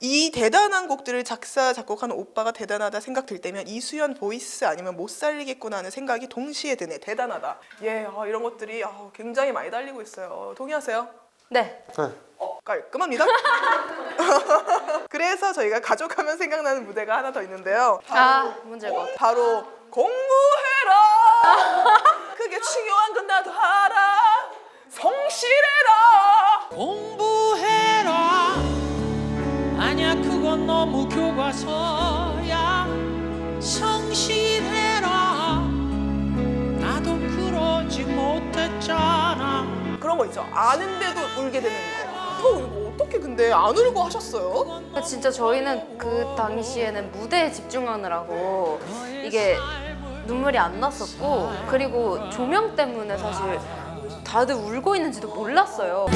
이 대단한 곡들을 작사 작곡한 오빠가 대단하다 생각 들 때면 이수연 보이스 아니면 못 살리겠구나 하는 생각이 동시에 드네 대단하다 예 아, 이런 것들이 아, 굉장히 많이 달리고 있어요 동의하세요? 네. 네. 어, 깔끔합니다 그래서 저희가 가족하면 생각나는 무대가 하나 더 있는데요 아, 문제일 것 같아. 바로 공부해라 그게 중요한 건 나도 알아 너무 교과서야. 성실해라. 나도 그러지 못했잖아. 그런 거 있죠. 아는데도 울게 되는 거. 이거, 이거 어떻게 근데 안 울고 하셨어요? 진짜 저희는 그 당시에는 무대에 집중하느라고 이게 눈물이 안 났었고 그리고 조명 때문에 사실 다들 울고 있는지도 몰랐어요.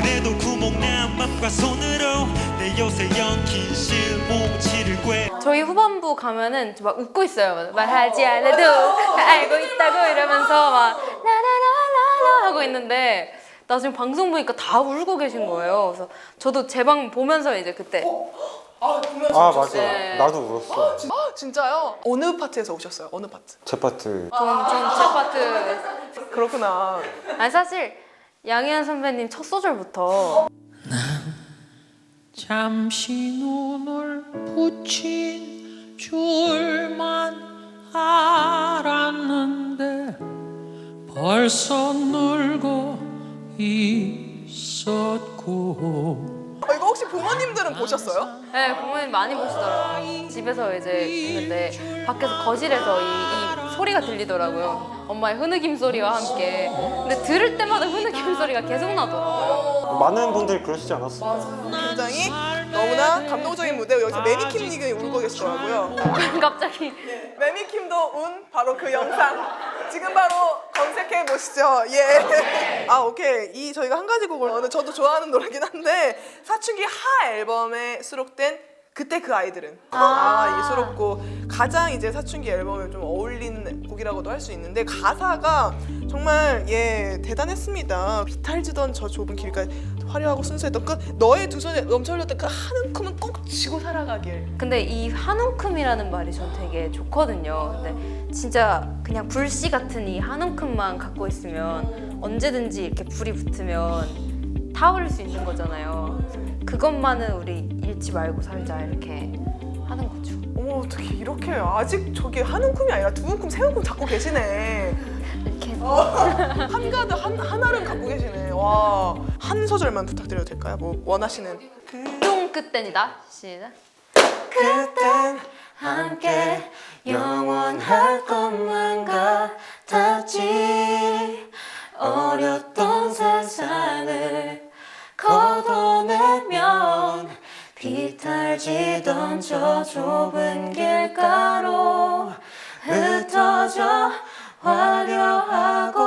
그래도 구멍난 맘과 손으로 내 요새 엉킨 실뭉치를 꿰 저희 후반부 가면은 막 웃고 있어요. 말하지 않아도 알고 있다고 이러면서 막 라라라라라 하고 있는데 나중에 방송 보니까 다 울고 계신 거예요. 그래서 저도 제 방 보면서 이제 그때 아 보면서 아 맞아. 네. 나도 울었어. 아, 진짜요? 어느 파트에서 오셨어요? 어느 파트? 제 파트. 전제 파트 그렇구나 아니 사실 양희은 선배님 첫 소절부터. 잠시 눈을 붙인 줄만 알았는데 벌써 늘고 있었고. 어, 이거 혹시 부모님들은 보셨어요? 네 부모님 많이 보시더라고요. 집에서 이제 있는데 밖에서 거실에서 이, 이 소리가 들리더라고요. 엄마의 흐느낌 소리와 함께. 근데 들을 때마다 흐느낌 소리가 계속 나더라고요. 많은 분들이 그러시지 않았어요? 굉장히 너무나 감동적인 무대 여기서 매미킴 님이 울고 계시더라고요. 갑자기. 매미킴도 운 바로 그 영상. 지금 바로 검색해 보시죠. 예. 아 오케이. 이 저희가 한 가지 곡을 오늘 저도 좋아하는 노래긴 한데 사춘기 하 앨범에 수록된 그때 그 아이들은 아 이게 수록곡 가장 이제 사춘기 앨범에 좀 어울리는 곡이라고도 할 수 있는데 가사가 정말 예 대단했습니다. 비탈지던 저 좁은 길까지 화려하고 순수했던 그 너의 두 손에 넘쳐 흘렸던 그 한 움큼은 꼭 쥐고 살아가길 근데 이 한움큼이라는 말이 전 되게 좋거든요. 근데 진짜 그냥 불씨 같은 이 한움큼만 갖고 있으면 언제든지 이렇게 불이 붙으면 타오를 수 있는 거잖아요. 그것만은 우리 잃지 말고 살자 이렇게 하는 거죠. 어머 어떻게 이렇게 아직 저기 한 움큼이 아니라 두 움큼 세 움큼 잡고 계시네 이렇게 한 가드 한 하나를 갖고 계시네 와 한 소절만 부탁드려도 될까요 뭐 원하시는 똥 끝땐이다. 시작. 그땐 함께 영원할 것만 같았지 비탈지던 저 좁은 길가로 흩어져 화려하고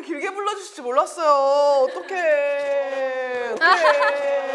이렇게 길게 불러주실 줄 몰랐어요. 어떡해. 어떡해